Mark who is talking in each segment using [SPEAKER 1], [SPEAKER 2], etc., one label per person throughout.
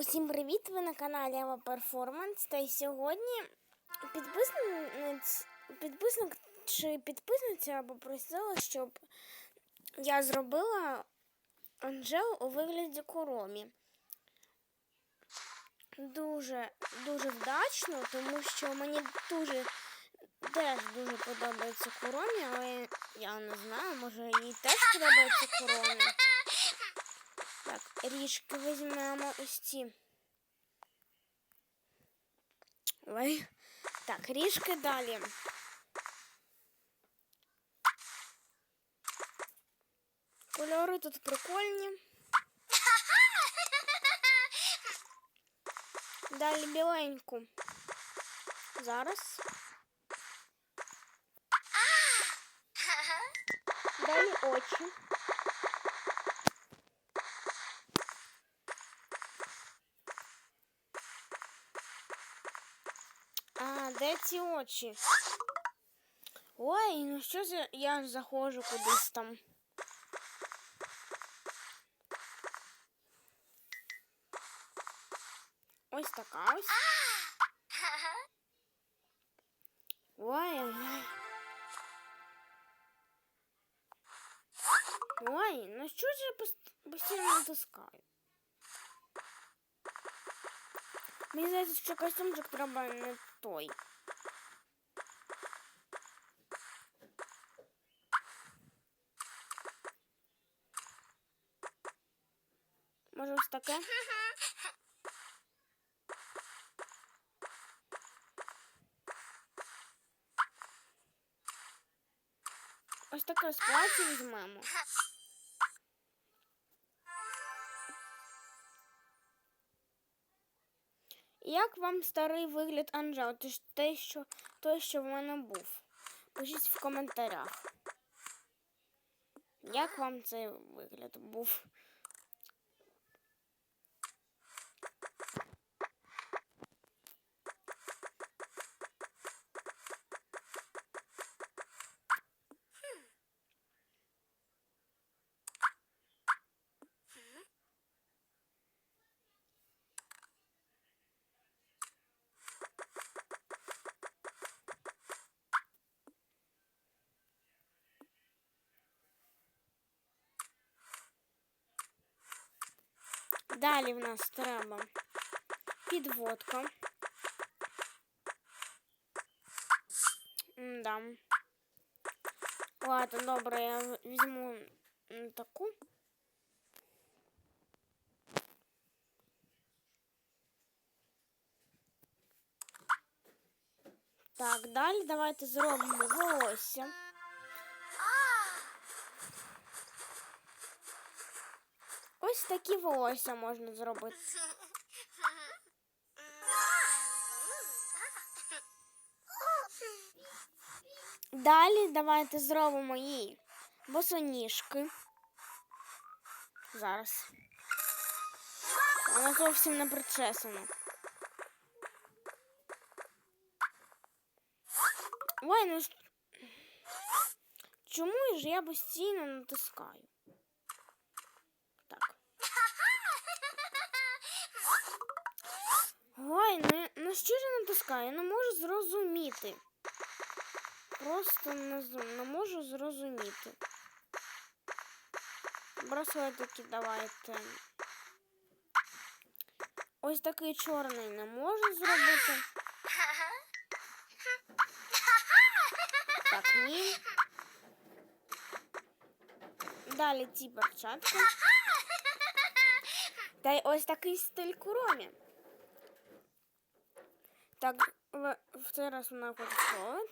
[SPEAKER 1] Усім привіт! Ви на каналі Ава Перформанс. Та й сьогодні підписниць, підписник чи підписниця попросила, щоб я зробила Анжелу у вигляді коромі. Дуже дуже вдачно, тому що мені дуже теж дуже подобається коромі, але я не знаю, може їй теж подобається коромі. Так, ріжки візьмемо ось ці. Ой. Так, ріжки далі. Кольори тут прикольні. Далі біленьку. Зараз. Далі очі. А, де ці очі? Ой, ну що за я заходжу кудись там. Ось така ось. Ой, ой, ой. Ой, ну що ж я пост- постійно натискаю? Мені здається, що костюмчик треба не той. Може ось таке? Ось таке з плаття візьмемо. Як вам старий вигляд Анжел? Те, те, що, той, що в мене був? Пишіть в коментарях. Як вам цей вигляд був? Далі в нас треба підводка. Да. Ладно, добре, я в- візьму м, таку. Так, далі давайте зробимо волосся. Ось такі волосся можна зробити. Далі давайте зробимо їй босоніжки. Зараз. Вона зовсім не причесана. Ой, ну чому ж я постійно натискаю? ж я натискаю? Я не можу зрозуміти. Просто не, з- не можу зрозуміти. Браслетики давайте. Ось такий чорний не можу зробити. Так, ні. Далі ці перчатки. Та й ось такий стиль куромі. Так, вона хоче солод.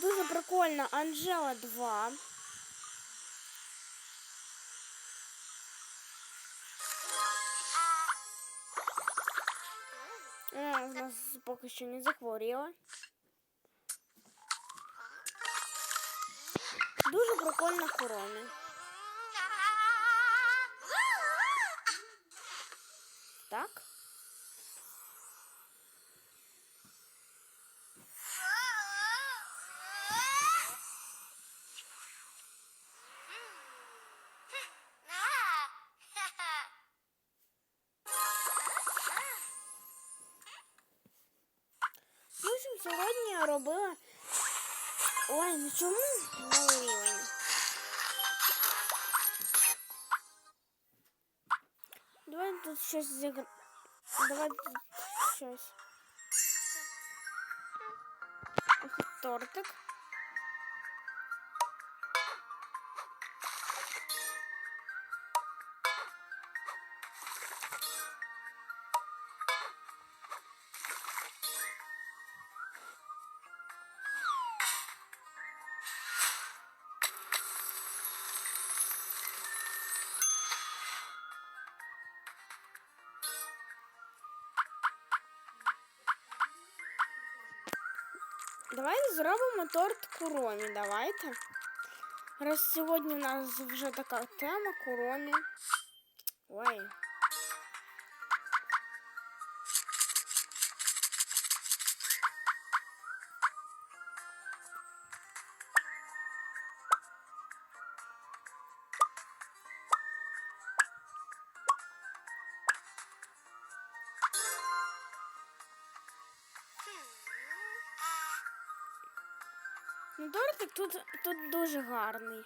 [SPEAKER 1] Дуже прикольно. Анжела 2. Вона у нас поки що не захворіла. прикольно хорони. Так. Ну, Сьогодні я робила... Ой, ну чому? Налила. Тут щось зігр... Давай тут тортик. Давайте зробимо торт куромі. Давайте. Раз сьогодні у нас вже така тема куромі. Ой. Ну, тортик тут, тут дуже гарний.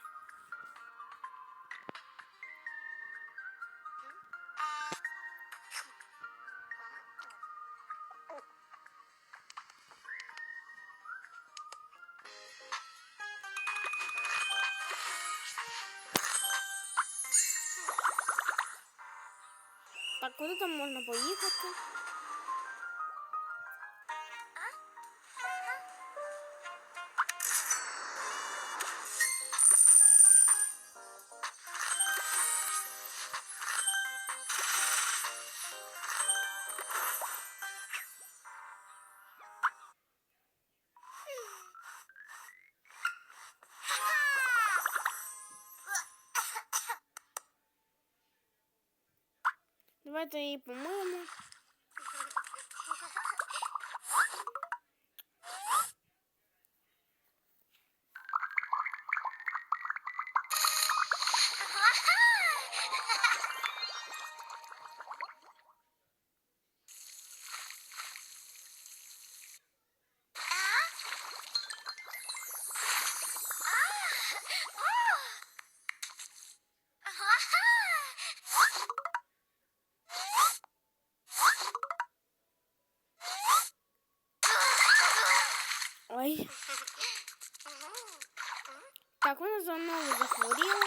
[SPEAKER 1] Так, куди там можна поїхати? Давайте її помиємо. Так, вона знову захворіла.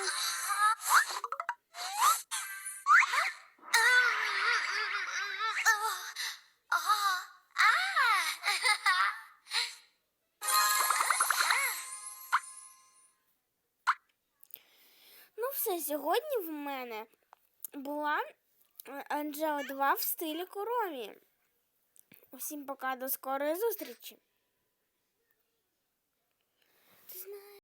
[SPEAKER 1] Ну, все, сьогодні в мене була е, Анджела 2 в стилі коромі. Усім пока, до скорої зустрічі!